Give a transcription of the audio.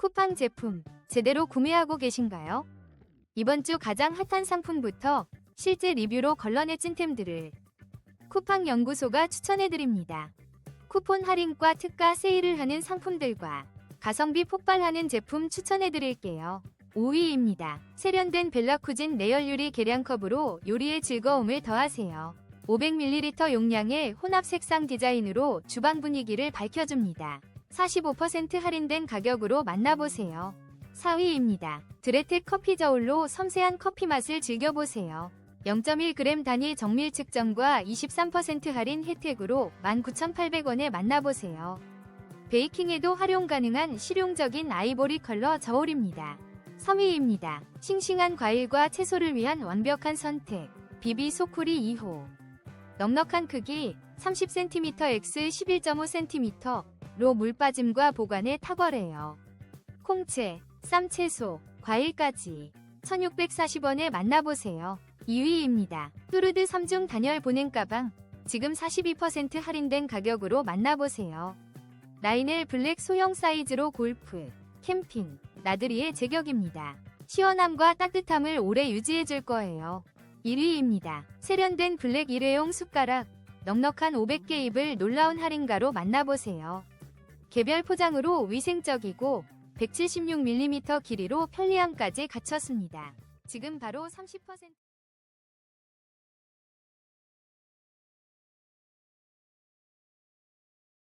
쿠팡 제품 제대로 구매하고 계신가요? 이번 주 가장 핫한 상품부터 실제 리뷰로 걸러내 찐템들을 쿠팡 연구소가 추천해드립니다. 쿠폰 할인과 특가 세일을 하는 상품들과 가성비 폭발하는 제품 추천해드릴게요. 5위입니다. 세련된 벨라쿠진 내열유리 계량컵으로 요리의 즐거움을 더하세요. 500ml 용량의 혼합 색상 디자인으로 주방 분위기를 밝혀줍니다. 45% 할인된 가격으로 만나보세요. 4위입니다. 드레텍 커피 저울로 섬세한 커피 맛을 즐겨보세요. 0.1g 단위 정밀 측정과 23% 할인 혜택으로 19,800원에 만나보세요. 베이킹에도 활용 가능한 실용적인 아이보리 컬러 저울입니다. 3위입니다. 싱싱한 과일과 채소를 위한 완벽한 선택. 비비 소쿠리 2호. 넉넉한 크기 30cm x 11.5cm 로 물빠짐과 보관에 탁월해요. 콩채, 쌈채소, 과일까지 1640원에 만나보세요. 2위입니다. 뚜르드 3중 단열 보냉 가방 지금 42% 할인된 가격으로 만나보세요. 라인엘 블랙 소형 사이즈로 골프, 캠핑, 나들이의 제격입니다. 시원함과 따뜻함을 오래 유지해줄 거예요. 1위입니다. 세련된 블랙 일회용 숟가락, 넉넉한 500개 입을 놀라운 할인가로 만나보세요. 개별 포장으로 위생적이고 176mm 길이로 편리함까지 갖췄습니다. 지금 바로 30%